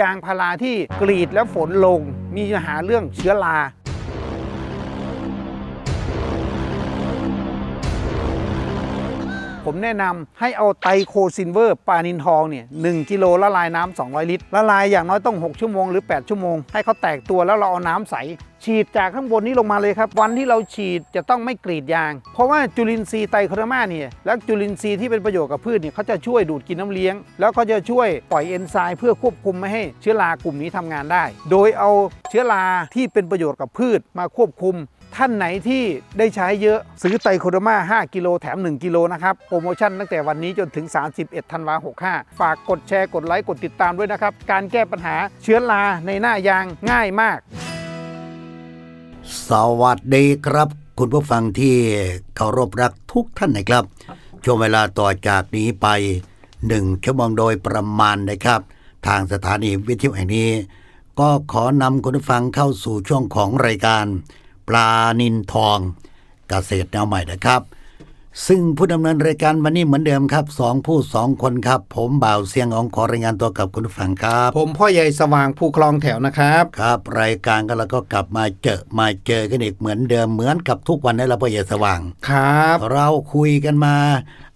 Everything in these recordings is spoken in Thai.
ยางพาราที่กรีดแล้วฝนลงมีปัญหาเรื่องเชื้อรา ผมแนะนำให้เอาไตรโคซินเวอร์ปลานินทองเนี่ยหกิโลละลายน้ำ200 ลิตร ละลายอย่างน้อยต้อง 6 ชั่วโมงหรือ 8 ชั่วโมง ให้เขาแตกตัวแล้วเราเอาน้ำใส ฉีดจากข้างบนนี้ลงมาเลยครับ วันที่เราฉีดจะต้องไม่กรีดยาง เพราะว่าจุลินทรีย์ไตรโคอร์มาเนี่ยและจุลินทรีย์ที่เป็นประโยชน์กับพืชเนี่ยเขาจะช่วยดูดกินน้ำเลี้ยง แล้วก็จะช่วยปล่อยเอนไซม์เพื่อควบคุมไม่ให้เชื้อรากลุ่มนี้ทำงานได้ โดยเอาเชื้อราที่เป็นประโยชน์กับพืชมาควบคุม ท่านไหนที่ได้ใช้เยอะซื้อไตโคโดมา 5 กิโลแถม 1 กิโลนะครับ โปรโมชั่นตั้งแต่วันนี้จนถึง 31ธันวา65 ฝากกดแชร์กดไลค์กดติดตามด้วยนะครับ การแก้ปัญหาเชื้อราในหน้ายางง่ายมาก สวัสดีครับ คุณผู้ฟังที่เคารพรักทุกท่านนะครับ ช่วงเวลาต่อจากนี้ไปหนึ่งชั่วโมงโดยประมาณนะครับ ทางสถานีวิทยุแห่งนี้ ก็ขอนำคุณผู้ฟังเข้าสู่ช่วงของรายการ ปลานินทองเกษตรแนวใหม่นะครับ ซึ่งผู้ดำเนินรายการวันนี้เหมือนเดิมครับสองผู้สองคนครับ ผมบ่าวเสียงของขอรายงานตัวกับคุณผู้ฟังครับ ผมพ่อใหญ่สว่างผู้คลองแถวนะครับ ครับ รายการก็แล้วก็กลับมาเจอมาเจอกันอีกเหมือนเดิมเหมือนกับทุกวันในระเบิดสว่าง ครับ เราคุยกันมา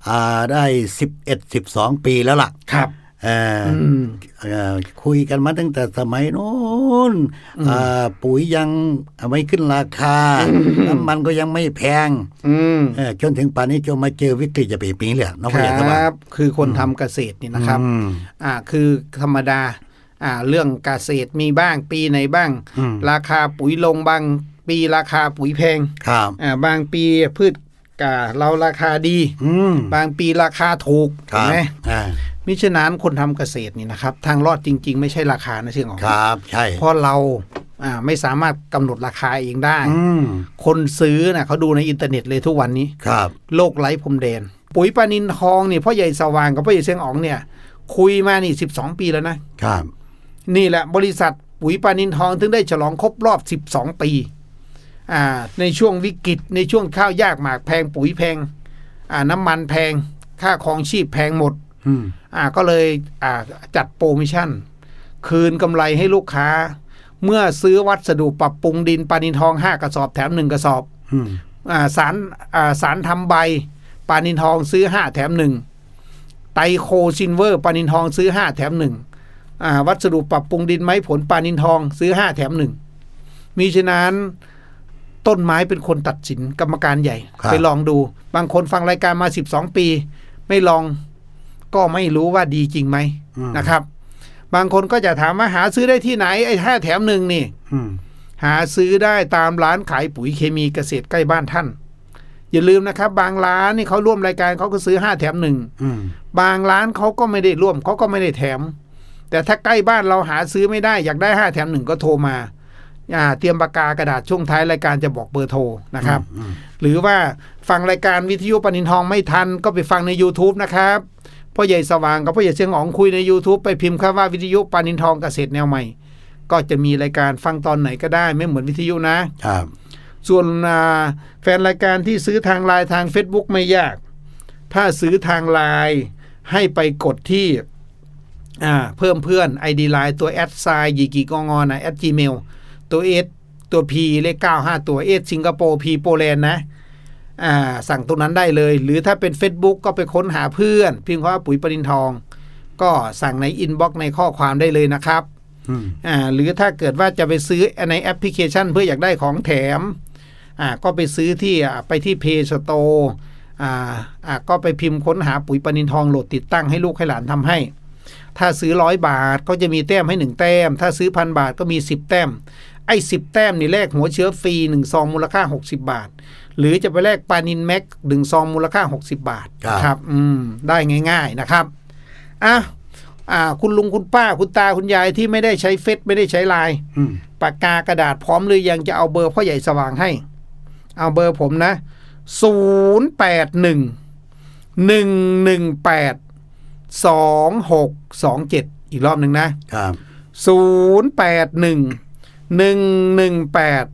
อ่าได้ 11 12 ปีแล้วล่ะครับ เอ่อออืมเอ่อคุยกันมาตั้งแต่สมัยโน้นอ่าปุ๋ยยังไม่ขึ้นราคา น้ำมันก็ยังไม่แพงอืมเออจนถึงป่านนี้จนมาเจอวิกฤตจะปีปีเลยน้องคพยารัสว่างบคือคนทำเกษตรนี่นะครับอืมอ่าคือธรรมดาอ่าเรื่องเกษตรมีบ้างปีไหนบ้างอืมราคาปุ๋ยลงบางปีราคาปุ๋ยแพงครับอ่าบางปีพืชกาเราราคาดีอืมบางปีราคาถูกครัเห็นบไหมอ่า มิฉะนั้นคนทำเกษตรนี่นะครับ ทางรอดจริง ๆ ไม่ใช่ราคานะเชื่อของครับ ใช่เพราะเราอ่าไม่สามารถกำหนดราคาเองได้อืมคนซื้อนะเขาดูในอินเทอร์เน็ตเลยทุกวันนี้ครับ โลกไร้พรมแดน ปุ๋ยปลานินทองนี่พ่อใหญ่สว่างกับพ่อใหญ่เสียงอ๋องเนี่ย คุยมานี่สิบสองปีแล้วนะครับ นี่แหละบริษัทปุ๋ยปลานินทองถึงได้ฉลองครบรอบ12ปีอ่าในช่วงวิกฤตในช่วงข้าวยากหมากแพงปุ๋ยแพงอ่าน้ำมันแพง ค่าครองชีพแพงหมด อืมอ่าก็เลยอ่าจัดโปรโมชั่น คืนกำไรให้ลูกค้า เมื่อซื้อวัสดุปรับปรุงดินปลานินทอง5กระสอบแถม1กระสอบอืมอ่าสารอ่าสารทำใบ ปานินทองซื้อห้าแถมหนึ่งไตรโคซินเวอร์ปานินทองซื้อห้าแถมหนึ่งอ่าวัสดุปรับปรุงดินไม้ผลปานินทองซื้อห้าแถมหนึ่งมีฉะนั้นต้นไม้เป็นคนตัดสินกรรมการใหญ่ครับไปลองดู บางคนฟังรายการมาสิบสองปี ไม่ลอง ก็ไม่รู้ว่าดีจริงไหมอืมนะครับ บางคนก็จะถามว่าหาซื้อได้ที่ไหนไอ้ห้าแถมหนึ่งนี่อืมหาซื้อได้ตามร้านขายปุ๋ยเคมีเกษตรใกล้บ้านท่าน อย่าลืมนะครับ บางร้านนี่เขาร่วมรายการเขาก็ซื้อห้าแถมหนึ่งอืมบางร้านเขาก็ไม่ได้ร่วมเขาก็ไม่ได้แถม แต่ถ้าใกล้บ้านเราหาซื้อไม่ได้อยากได้ห้าแถมหนึ่งก็โทรมาอ่าเตรียมปากกากระดาษช่วงท้ายรายการจะบอกเบอร์โทรนะครับอืมหรือว่าฟังรายการวิทยุปนินทองไม่ทันก็ไปฟังใน YouTube นะครับ พ่อใหญ่สว่างกับพ่อใหญ่เสียงอ๋องคุยใน YouTube ไปพิมพ์คำว่าวิทยุปนินทองเกษตรแนวใหม่ ก็จะมีรายการฟังตอนไหนก็ได้ไม่เหมือนวิทยุนะครับส่วนอ่าแฟนรายการที่ซื้อทางไลน์ทาง Facebook ไม่ยาก ถ้าซื้อทางไลน์ให้ไปกดที่อ่าเพิ่มเพื่อน ID ไลน์ตัวแอดไซน์ยีกีกองอนะแอด gmail ตัว S ตัว P เลข9 5ตัว S สิงคโปร์ P โปแลนด์นะอ่า สั่งตรงนั้นได้เลย หรือถ้าเป็น Facebook ก็ไปค้นหาเพื่อน พิมพ์คำว่าปุ๋ยปรินทอง ก็สั่งในอินบ็อกซ์ในข้อความได้เลยนะครับอืมอ่าหรือถ้าเกิดว่าจะไปซื้อในแอปพลิเคชันเพื่ออยากได้ของแถมอ่าก็ไปซื้อที่อ่าไปที่ Play Store อ่าอ่าก็ไปพิมพ์ค้นหาปุ๋ยปนินทองโหลดติดตั้งให้ลูกให้หลานทำให้ ถ้าซื้อร้อยบาทก็จะมีแต้มให้หนึ่งแต้ม ถ้าซื้อพันบาทก็มี 10 แต้ม ไอ้สิบแต้มนี่แลกหัวเชื้อฟรีหนึ่งซองมูลค่า 60 บาท หรือจะไปแลกปานินแม็กหนึ่งซองมูลค่า 60 บาทครับครับอืมได้ง่าย ๆนะครับอะอ่า คุณลุงคุณป้าคุณตาคุณยายที่ไม่ได้ใช้เฟซไม่ได้ใช้ไลน์อืมปากกากระดาษพร้อมหรือยังจะเอาเบอร์พ่อใหญ่สว่างให้ เอาเบอร์ผมนะ0 8 1 1 1 8 2 6 2 7อีกรอบหนึ่งนะครับ0 8 1 1 1 8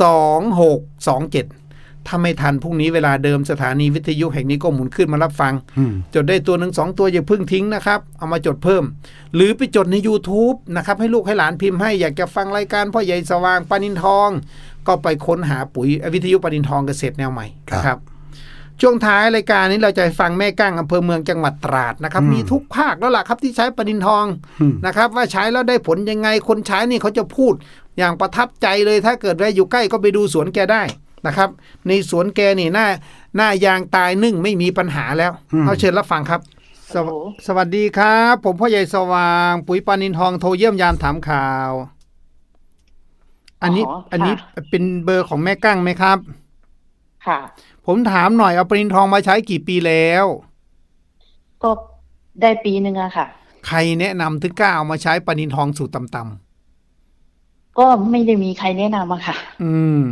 2 6 2 7 ถ้าไม่ทันพรุ่งนี้เวลาเดิมสถานีวิทยุแห่งนี้ก็หมุนขึ้นมารับฟังอืมจดได้ตัวหนึ่งสองตัวอย่าเพิ่งทิ้งนะครับ เอามาจดเพิ่ม หรือไปจดใน YouTube นะครับ ให้ลูกให้หลานพิมพ์ให้อยากจะฟังรายการพ่อใหญ่สว่างปานินทอง ก็ไปค้นหาปุ๋ยวิทยุปานินทองเกษตรแนวใหม่นะครับช่วงท้ายรายการนี้เราจะฟังแม่ก้างอำเภอเมืองจังหวัดตราดนะครับ มีทุกภาคแล้วล่ะครับที่ใช้ปานินทองอืมนะครับ ว่าใช้แล้วได้ผลยังไงคนใช้นี่เขาจะพูดอย่างประทับใจเลยถ้าเกิดแวะอยู่ใกล้ก็ไปดูสวนแกได้ นะครับ ในสวนแกนี่หน้าหน้ายางตายนึ่งไม่มีปัญหาแล้วอืมเอาเชิญรับฟังครับสวฮัลโหลสวัสดีครับ ผมพ่อใหญ่สว่าง ปุ๋ยปานินทองโทรเยี่ยมยามถามข่าว อันนี้อ๋ออันนี้ค่ะเป็นเบอร์ของแม่กั้งไหมครับ ค่ะ ผมถามหน่อยเอาปานินทองมาใช้กี่ปีแล้ว ก็ได้ปีหนึ่งอะค่ะ ใครแนะนำถึงกล้าเอามาใช้ปานินทองสูตรต่ำก็ไม่ได้มีใครแนะนำอะค่ะๆอืม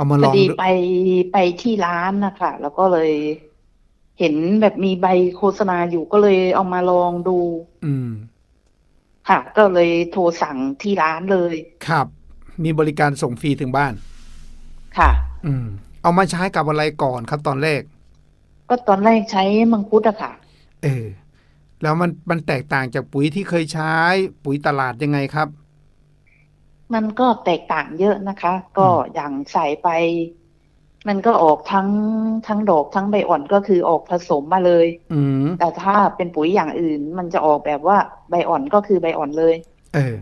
เอามาพลอองดีดูไปไปที่ร้านนะคะแล้วก็เลยเห็นแบบมีใบโฆษณาอยู่ก็เลยเอามาลองดูอืม ค่ะ ก็เลยโทรสั่งที่ร้านเลยครับ มีบริการส่งฟรีถึงบ้าน ค่ะ อืม เอามาใช้กับอะไรก่อนครับตอนแรก ก็ตอนแรกใช้มังคุดอะค่ะ เออ แล้วมันมันแตกต่างจากปุ๋ยที่เคยใช้ ปุ๋ยตลาดยังไงครับ มันก็แตกต่างเยอะนะคะ ก็อย่างใส่ไป มันก็ออกทั้งทั้งดอกทั้งใบอ่อนก็คือออกผสมมาเลย อืมแต่ถ้าเป็นปุ๋ยอย่างอื่น มันจะออกแบบว่าใบอ่อนก็คือใบอ่อนเลย เออ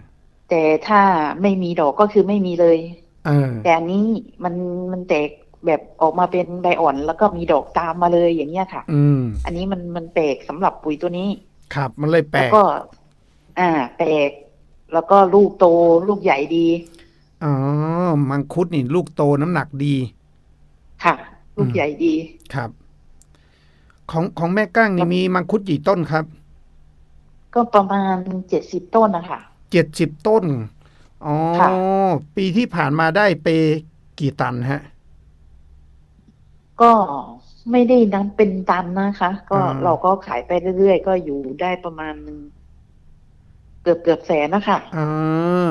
แต่ถ้าไม่มีดอกก็คือไม่มีเลยเออแต่อันนี้มันมันแตกแบบออกมาเป็นใบอ่อนแล้วก็มีดอกตามมาเลยอย่างเงี้ยค่ะ อืม อันนี้มันมันแปลกสำหรับปุ๋ยตัวนี้ ครับ มันเลยแปลแล้วกก็ อ่า แปลก แล้วก็ลูกโตลูกใหญ่ดี อ๋อ มังคุดนี่ ลูกโตน้ำหนักดี ค่ะ ลูกอืมใหญ่ดีครับ ของของแม่ก้างนี่มีมังคุดกี่ต้นครับ ก็ประมาณเจ็ดสิบต้นนะคะเจ็ดสิบต้น อ๋อค่ะปีที่ผ่านมาได้ไปกี่ตันฮะ ก็ไม่ได้นับเป็นตันนะคะ ก็อ่าเราก็ขายไปเรื่อยๆ ก็อยู่ได้ประมาณเกือบเกือบแสนนะคะอ่า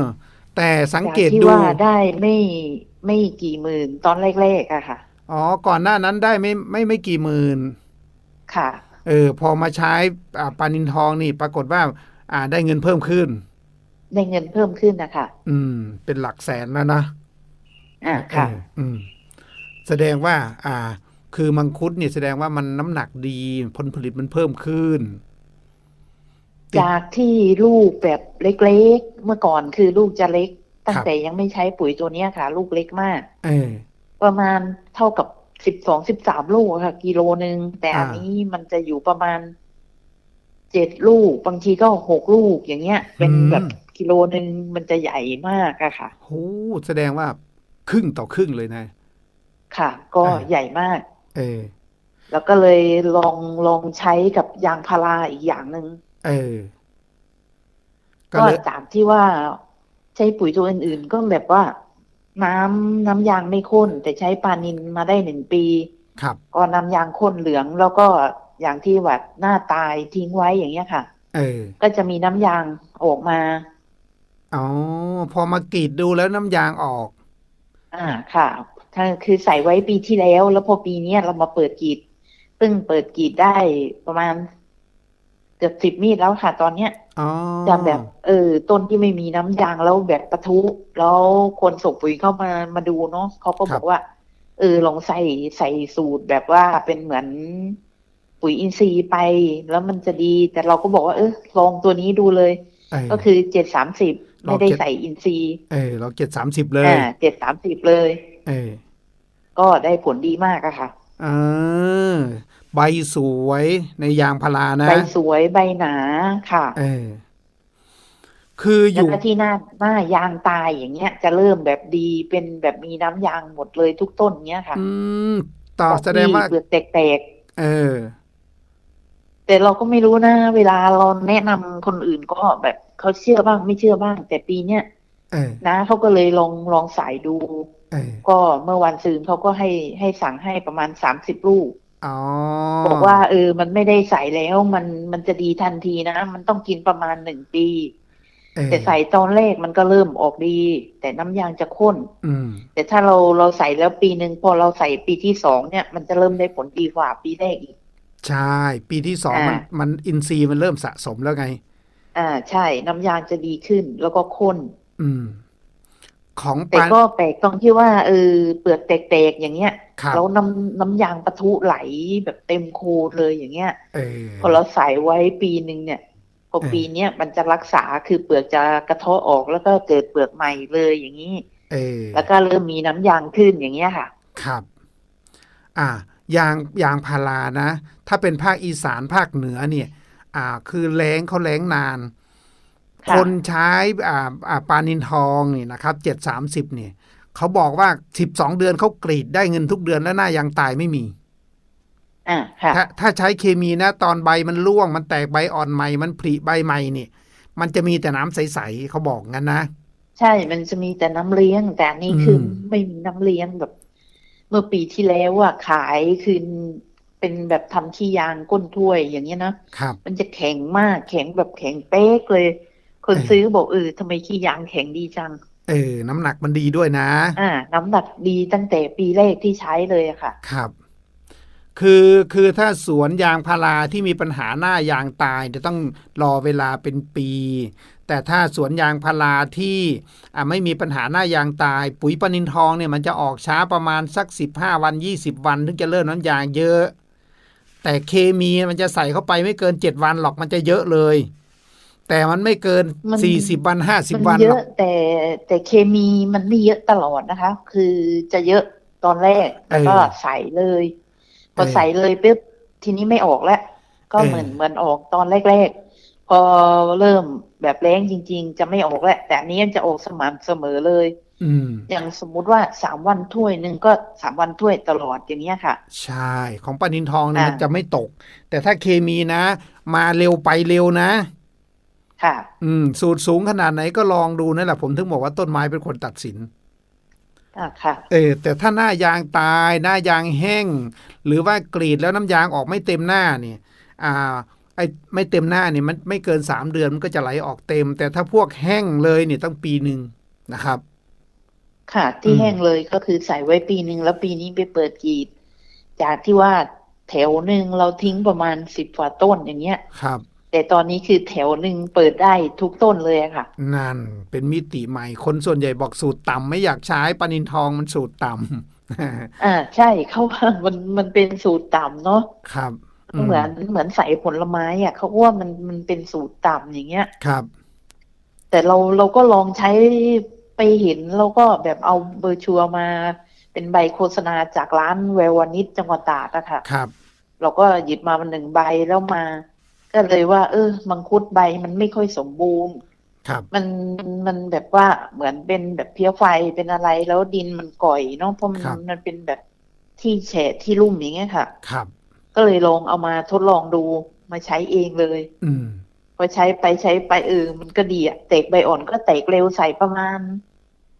แต่สังจากเกตที่ดูว่าได้ไม่ไม่กี่หมื่นตอนแรกๆอะค่ะ อ๋อ ก่อนหน้านั้นได้ไม่ไม่ไม่กี่หมื่น ค่ะ เออ พอมาใช้อ่าปานินทองนี่ปรากฏว่า อ่า ได้เงินเพิ่มขึ้น ได้เงินเพิ่มขึ้นนะคะ อืม เป็นหลักแสนแล้วนะ อ่า ค่ะเอออืม แสดงว่า อ่า คือมังคุดเนี่ยแสดงว่ามันน้ำหนักดี ผลผลิตมันเพิ่มขึ้นติด จากที่ลูกแบบเล็กๆ เมื่อก่อนคือลูกจะเล็ก ตั้คงรับแต่ยังไม่ใช้ปุ๋ยตัวเนี้ยค่ะ ลูกเล็กมากเออประมาณเท่ากับสิบสองสิบสามลูกอะค่ะ กิโลหนึ่งแต่อันอ่านี้มันจะอยู่ประมาณเจ็ดลูก บางทีก็หกลูกอย่างเงี้ย เป็นแบบกิโลหนึ่งมันจะใหญ่มากอะค่ะโหแสดงว่าครึ่งต่อครึ่งเลยนะ ค่ะ ก็อ่าใหญ่มาก เออแล้วก็เลยลองลองใช้กับยางพาราอีกอย่างหนึ่ง เออ ก็ก็เลยจากที่ว่าใช้ปุ๋ยตัวอื่น ๆ ก็แบบว่า น้ำน้ำยางไม่ข้น แต่ใช้ปานินมาได้หนึ่งปี ครับ ก็น้ำยางข้นเหลือง แล้วก็อย่างที่แบบหน้าตายทิ้งไว้อย่างเงี้ยค่ะ เออ ก็จะมีน้ำยางออกมา อ๋อ พอมากรีดดูแล้วน้ำยางออก อ่าค่ะถ้าคือใส่ไว้ปีที่แล้ว แล้วพอปีเนี้ยเรามาเปิดกรีดเพิ่งเปิดกรีดได้ประมาณ เกือบสิบมีดแล้วค่ะ ตอนเนี้ยอ๋อจะแบบ เออ ต้นที่ไม่มีน้ำยางแล้วแบบปะทุ แล้วคนส่งปุ๋ยเข้ามามาดูเนาะเขาก็บอกว่า เออลองใส่ใส่สูตรแบบว่าเป็นเหมือนปุ๋ยอินทรีย์ไป แล้วมันจะดี แต่เราก็บอกว่า เออลองตัวนี้ดูเลยเออก็คือเจ็ดสามสิบเราไม่ได้เก็บใส่อินทรีย์ เออ เราเก็บสามสิบเลยอ่าเจ็ดสามสิบเลย เออ ก็ได้ผลดีมากอะค่ะอ่า ใบสวยในยางพารานะใบสวยใบหนาค่ะ เออ คืออแล้วยู่ก็ที่หน้าหน้ายางตายอย่างเงี้ย จะเริ่มแบบดีเป็นแบบมีน้ำยางหมดเลยทุกต้นเงี้ยค่ะ อืมต่อจากแสดงว่าที่เปลือกแตกเออๆแต่เราก็ไม่รู้นะ เวลาเราแนะนำคนอื่นก็แบบเขาเชื่อบ้างไม่เชื่อบ้าง แต่ปีเนี้ยเออนะเขาก็เลยลองลองสายดูเออก็เมื่อวันซืนเขาก็ให้ให้สั่งให้ประมาณสามสิบลูกอ๋อ บอกว่าเออ มันไม่ได้ใส่แล้วมันมันจะดีทันทีนะ มันต้องกินประมาณหนึ่งปีเออแต่ใส่ตอนแรกมันก็เริ่มออกดี แต่น้ำยางจะข้นอืมแต่ถ้าเราเราใส่แล้วปีหนึ่งพอเราใส่ปีที่สองเนี่ย มันจะเริ่มได้ผลดีกว่าปีแรกอีก ใช่ ปีที่สองมันอ่ามันอินทรีย์มันเริ่มสะสมแล้วไง อ่า ใช่ น้ำยางจะดีขึ้นแล้วก็ข้น อืม ของแต่ปานก็แปลกตรงที่ว่าเออเปลือกแตกๆอย่างเงี้ยครับ แล้วน้ำน้ำยางปะทุไหลแบบเต็มโคนเลยอย่างเงี้ยเออพอเราใส่ไว้ปีหนึ่งเนี่ยพอเออปีเนี้ยมันจะรักษาคือเปลือกจะกระเทาะออกแล้วก็เกิดเปลือกใหม่เลยอย่างนี้เออแล้วก็เริ่มมีน้ำยางขึ้นอย่างเงี้ยค่ะ ครับ อ่ายางยางพารานะ ถ้าเป็นภาคอีสานภาคเหนือเนี่ย อ่า คือแล้งเขาแล้งนานค่ะคนใช้อ่าอ่าปลานินทองนี่นะครับเจ็ดสามสิบเนี่ย เขาบอกว่าสิบสองเดือนเขากรีดได้เงินทุกเดือนแล้วหน้ายางตายไม่มีอ่าค่ะถ้าถ้าใช้เคมีนะ ตอนใบมันร่วง มันแตกใบอ่อนใหม่ มันผลิใบใหม่เนี่ยมันจะมีแต่น้ำใสๆเขาบอกงั้นนะใช่ มันจะมีแต่น้ำเลี้ยง แต่อันนี่คืออมไม่มีน้ำเลี้ยงแบบ เมื่อปีที่แล้วอะขายคือเป็นแบบทำขี้ยางก้นถ้วยอย่างเงี้ยนะครับมันจะแข็งมากแข็งแบบแข็งเป๊กเลย คนเออซื้อบอกเออทำไมขี้ยางแข็งดีจัง เออ น้ำหนักมันดีด้วยนะ อ่า น้ำหนักดีตั้งแต่ปีแรกที่ใช้เลยอะค่ะ ครับ คือคือถ้าสวนยางพาราที่มีปัญหาหน้ายางตายจะต้องรอเวลาเป็นปี แต่ถ้าสวนยางพาราที่อ่าไม่มีปัญหาหน้ายางตาย ปุ๋ยปนินทองเนี่ยมันจะออกช้าประมาณสัก 15 วัน 20 วัน ถึงจะเริ่มน้ำยางเยอะ แต่เคมีมันจะใส่เข้าไปไม่เกิน 7 วันหรอกมันจะเยอะเลย แต่มันไม่เกินมัน40วันมั50วันเยหรออะกแต่แต่เคมีมันไม่เยอะตลอดนะคะ คือจะเยอะตอนแรกแล้วก็เออใส่เลยพอเออใส่เลยปุ๊บทีนี้ไม่ออกแล้ว ก็เออเหมือนเหมือนออกตอนแรกๆพอเริ่มแบบแรงจริง ๆ จะไม่ออกแล้วแต่อันนี้จะออกสม่ำเสมอเลยอืมอย่างสมมุติว่าสามวันถ้วยหนึ่งก็สามวันถ้วยตลอดอย่างเงี้ยค่ะ ใช่ ของปลานินทองเนี่ยอ่ามัมันจะไม่ตก แต่ถ้าเคมีนะ มาเร็วไปเร็วนะ ค่ะ อืม สูตรสูงขนาดไหนก็ลองดูนั่นแหละผมถึงบอกว่าต้นไม้เป็นคนตัดสินอ่าค่ะ เออ แต่ถ้าหน้ายางตาย หน้ายางแห้ง หรือว่ากรีดแล้วน้ำยางออกไม่เต็มหน้าเนี่ย อ่า ไอ้ไม่เต็มหน้าเนี่ยมันไม่เกินสามเดือนมันก็จะไหลออกเต็ม แต่ถ้าพวกแห้งเลยเนี่ยต้องปีหนึ่งนะครับ ค่ะ ที่อืมแห้งเลยก็คือใส่ไว้ปีหนึ่งแล้วปีนี้ไปเปิดกรีด จากที่ว่าแถวหนึ่งเราทิ้งประมาณสิบกว่าต้นอย่างเงี้ย ครับ แต่ตอนนี้คือแถวหนึ่งเปิดได้ทุกต้นเลยอะค่ะ นั่นเป็นมิติใหม่ คนส่วนใหญ่บอกสูตรต่ำไม่อยากใช้ปลานินทองมันสูตรต่ำอ่าใช่เขาว่ามันมันเป็นสูตรต่ำเนาะครับ เหมือนเหมือนใส่ผลไม้อะเขาก็ว่ามันมันเป็นสูตรต่ำอย่างเงี้ยครับ แต่เราเราก็ลองใช้ไปเห็นแล้วก็แบบเอาเบอร์ชัวร์มาเป็นใบโฆษณาจากร้านแวววานิชจังหวัดตราดอะค่ะ ครับ เราก็หยิบมามันหนึ่งใบแล้วมา ก็เลยว่า เออ มังคุดใบมันไม่ค่อยสมบูรณ์ครับมันมันแบบว่าเหมือนเป็นแบบเพี้ยไฟเป็นอะไรแล้วดินมันก่อยเนาะเพราะมันครับมันเป็นแบบที่แฉะที่ลุ่มอย่างเงี้ยค่ะ ครับ ก็เลยลองเอามาทดลองดูมาใช้เองเลย อืมพอใช้ไปใช้ไปเออมันก็ดีอะแตกใบอ่อนก็แตกเร็วใส่ประมาณ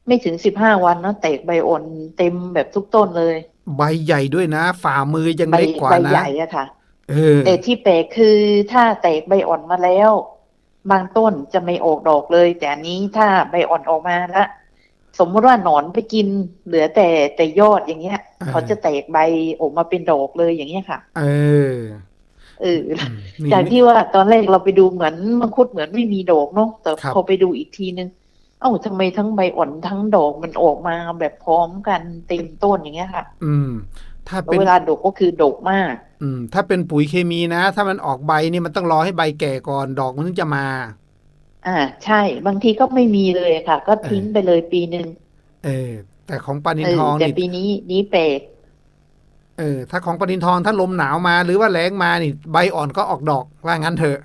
ไม่ถึงสิบห้าวันเนาะแตกใบอ่อนเต็มแบบทุกต้นเลย ใบใหญ่ด้วยนะ ฝ่ามือยังใบเล็กกว่าใบนะใหญ่อะค่ะเออ แต่ที่แปลกคือถ้าแตกใบอ่อนมาแล้ว บางต้นจะไม่ออกดอกเลย แต่อันนี้ถ้าใบอ่อนออกมาแล้วสมมติว่าหนอนไปกินเหลือแต่แต่ยอดอย่างเงี้ยอ่าเขาจะแตกใบออกมาเป็นดอกเลยอย่างเงี้ยค่ะ เออเอออืมนี่จากที่ว่าตอนแรกเราไปดูเหมือนมังคุดเหมือนไม่มีดอกเนาะแต่ครับพอไปดูอีกทีนึง เอ้าทำไมทั้งใบอ่อนทั้งดอกมันออกมาแบบพร้อมกันเต็มต้นอย่างเงี้ยค่ะ อืม ถ้าแล้วเป็นเวลาดกก็คือดกมาก อืม ถ้าเป็นปุ๋ยเคมีนะ ถ้ามันออกใบนี่มันต้องรอให้ใบแก่ก่อนดอกมันถึงจะมา อ่า ใช่ บางทีก็ไม่มีเลยค่ะ ก็ทิ้งไปเลยปีหนึ่งเออ แต่ของปลานินเออทองแต่นี่ปีนี้นี้แปลกเออ ถ้าของปลานินทองถ้าลมหนาวมาหรือว่าแล้งมานี่ ใบอ่อนก็ออกดอกว่างั้นเถอะ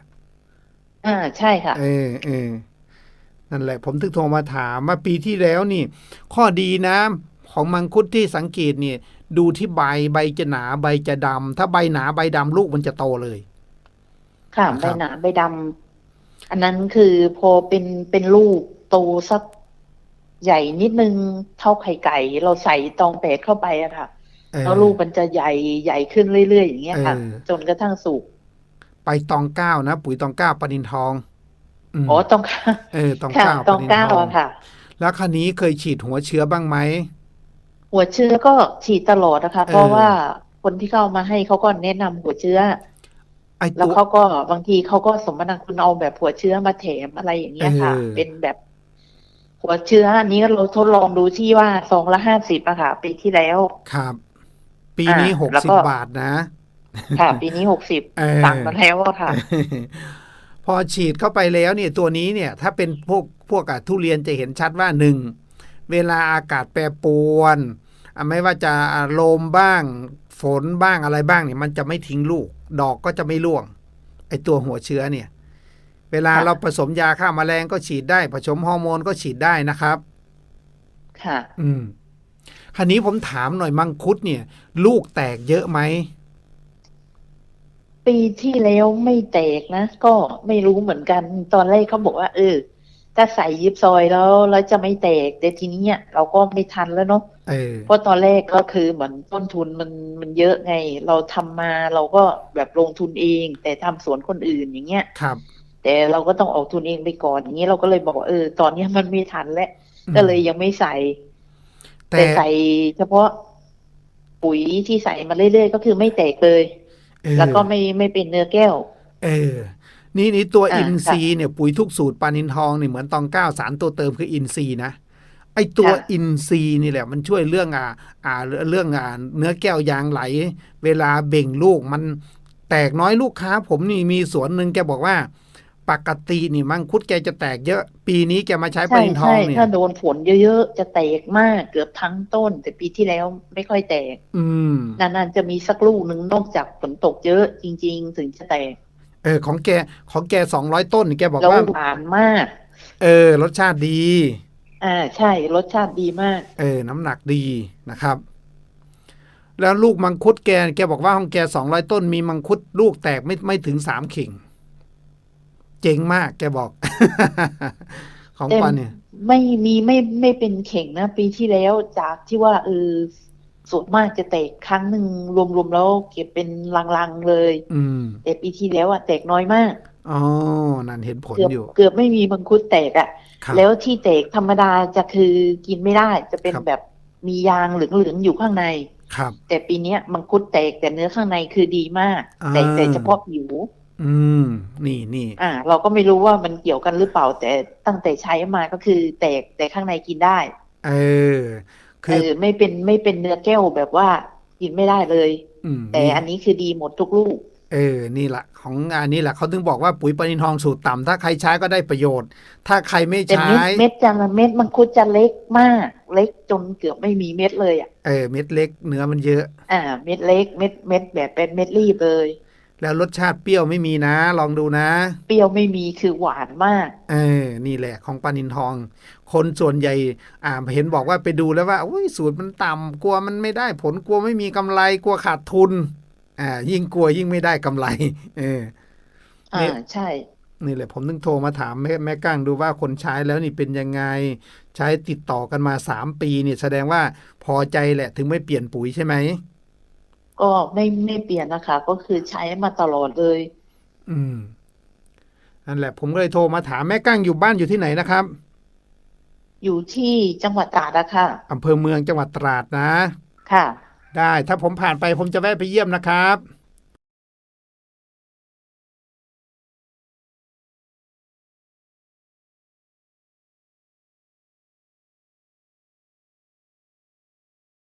อ่า ใช่ค่ะ เออเออนั่นแหละ ผมถึงโทรมาถามว่าปีที่แล้วนี่ ข้อดีนะของมังคุดที่สังเกตเนี่ย ดูที่ใบใบจะหนาใบจะดำถ้าใบหนาใบดำลูกมันจะโตเลย ค่ะนะคใบรับหนาใบดำอันนั้นคือพอเป็นเป็นลูกโตสักใหญ่นิดนึงเท่าไข่ไก่ เราใส่ตองแปดเข้าไปอะค่ะเออแล้วลูกมันจะใหญ่ใหญ่ขึ้นเรื่อยๆอย่างเงี้ยค่ะเออจนกระทั่งสุกไปตองเก้านะปุ๋ยตองเก้าปลานินทองมอ๋อต้องเก้าเออตองค่ะเก้าต้องเก้าปนินทองอะค่ะ แล้วคันนี้เคยฉีดหัวเชื้อบ้างไหม หัวเชื้อก็ฉีดตลอดนะคะเออเพราะว่าคนที่เข้ามาให้เขาก็แนะนำหัวเชื้อไอแล้วตัวเขาก็บางทีเขาก็สมนาคุณเอาแบบหัวเชื้อมาแถมอะไรอย่างเงี้ยค่ะเออเป็นแบบหัวเชื้ออันนี้เราทดลองดูที่ว่าซองละห้าสิบอะค่ะ ปีที่แล้วครับ ปีนี้อ่าหกแล้วสิก็บบาทนะ ค่ะ ปีนี้หกสิบเออสั่งมาแล้วอะค่ะ พอฉีดเข้าไปแล้วเนี่ยตัวนี้เนี่ย ถ้าเป็นพวกพวกอะทุเรียนจะเห็นชัดว่าหนึ่ง เวลาอากาศแปรปรวนอะไม่ว่าจะลมบ้าง ฝนบ้างอะไรบ้างเนี่ยมันจะไม่ทิ้งลูก ดอกก็จะไม่ร่วงไอตัวหัวเชื้อเนี่ย เวลาค่ะเราผสมยาฆ่าแมลงก็ฉีดได้ ผสมฮอร์โมนก็ฉีดได้นะครับ ค่ะ อืมคราวนี้ผมถามหน่อยมังคุดเนี่ย ลูกแตกเยอะไหมปีที่แล้วไม่แตกนะ ก็ไม่รู้เหมือนกัน ตอนแรกเขาบอกว่าเออ ถ้าใส่ยิบซอยแล้วแล้วจะไม่แตก แต่ทีนี้เนี่ยเราก็ไม่ทันแล้วเนาะเออเพราะตอนแรกก็คือเหมือนต้นทุนมันมันเยอะไง เราทำมาเราก็แบบลงทุนเอง แต่ทำสวนคนอื่นอย่างเงี้ยครับ แต่เราก็ต้องออกทุนเองไปก่อนอย่างนี้เราก็เลยบอกว่าเออ ตอนเนี้ยมันไม่ทันแล้วก็เลยยังไม่ใส่แต่แต่ใส่เฉพาะปุ๋ยที่ใส่มาเรื่อยๆก็คือไม่แตกเลยเออแล้วก็ไม่ไม่เป็นเนื้อแก้ว เออ นี่นี่ตัวอ่าอินซีย์เนี่ยปุ๋ยทุกสูตรปานินทองเนี่ยเหมือนตองเก้าสารตัวเติมคืออินซีย์นะไอตัวค่ะอินซีย์นี่แหละ มันช่วยเรื่องอ่าอ่าเรื่องอ่าเนื้อแก้วยางไหล เวลาเบ่งลูกมันแตกน้อยลูกค้า ผมนี่มีสวนหนึ่งแกบอกว่า ปกตินี่มังคุดแกจะแตกเยอะ ปีนี้แกมาใช้ปาใช่นินทอใช่งเนี่ยถ้าโดนฝนเยอะๆ จะแตกมากเกือบทั้งต้น แต่ปีที่แล้วไม่ค่อยแตก อืมนานๆจะมีสักลูกหนึ่งนอกจากฝนตกเยอะจริง ๆ ถึงจะแตก เออของแกของแกสองร้อยต้นนี่แกบอกแล้วว่าหวานมาก เออ รสชาติดีอ่าใช่รสชาติดีมาก เออ น้ำหนักดีนะครับ แล้วลูกมังคุดแกแกบอกว่าของแกสองร้อยต้นมีมังคุดลูกแตกไม่ไม่ถึงสามเข่ง เจ๋งมาก แกบอก ของแต่ปันเนี่ย ไม่มีไม่ไม่เป็นเข่งนะ ปีที่แล้วจากที่ว่าเออ ส่วนมากจะแตกครั้งหนึ่งรวมๆแล้วเก็บเป็นลังๆเลย อืมแต่ปีที่แล้วอะแตกน้อยมากอ๋อนั่นเห็นผลเกือบอยู่ เกือบไม่มีมังคุดแตกอะครับแล้วที่แตกธรรมดาจะคือกินไม่ได้ จะเป็นครับ แบบมียางเหลืองๆอยู่ข้างใน ครับ แต่ปีเนี้ยมังคุดแตกแต่เนื้อข้างในคือดีมาก อ่า แต่แต่เฉพาะผิว อืม นี่นี่อ่า เราก็ไม่รู้ว่ามันเกี่ยวกันหรือเปล่า แต่ตั้งแต่ใช้มาก็คือแตกแต่ข้างในกินได้ เออ คืเอออไม่เป็นไม่เป็นเนื้อแก้วแบบว่ากินไม่ได้เลยอืมแต่นี่อันนี้คือดีหมดทุกลูก เออ นี่แหละของอันนี้แหละเขาถึงบอกว่าปุ๋ยปานินทองสูตรต่ำถ้าใครใช้ก็ได้ประโยชน์ ถ้าใครไม่แต่ใช้เม็ดเม็ดจะเม็ดมังคุดจะเล็กมาก เล็กจนเกือบไม่มีเม็ดเลยอะเออเม็ดเล็กเนื้อมันเยอะ อ่า เม็ดเล็กเม็ดเม็ดแบบเป็นเม็ดรีบเลยแล้วรสชาติเปรี้ยวไม่มีนะ ลองดูนะ เปรี้ยวไม่มีคือหวานมาก เออ นี่แหละของปานินทอง คนส่วนใหญ่อ่าเห็นบอกว่าไปดูแล้วว่าอุ้ยสูตรมันต่ำกลัวมันไม่ได้ผลกลัวไม่มีกำไรกลัวขาดทุนอ่ายิ่งกลัวยิ่งไม่ได้กำไร เอออ่าเนี่ยใช่นี่แหละผมถึงโทรมาถามแม่แม่ก้างดูว่าคนใช้แล้วนี่เป็นยังไง ใช้ติดต่อกันมาสามปีเนี่ยแสดงว่าพอใจแหละถึงไม่เปลี่ยนปุ๋ยใช่ไหมก็ไม่ไม่เปลี่ยนนะคะ ก็คือใช้มาตลอดเลย อืมนั่นแหละ ผมก็เลยโทรมาถามแม่ก้างอยู่บ้านอยู่ที่ไหนนะครับ อยู่ที่จังหวัดตราดอะค่ะอำเภอเมืองจังหวัดตราดนะ ค่ะ ได้ ถ้าผมผ่านไปผมจะแวะไปเยี่ยมนะครับ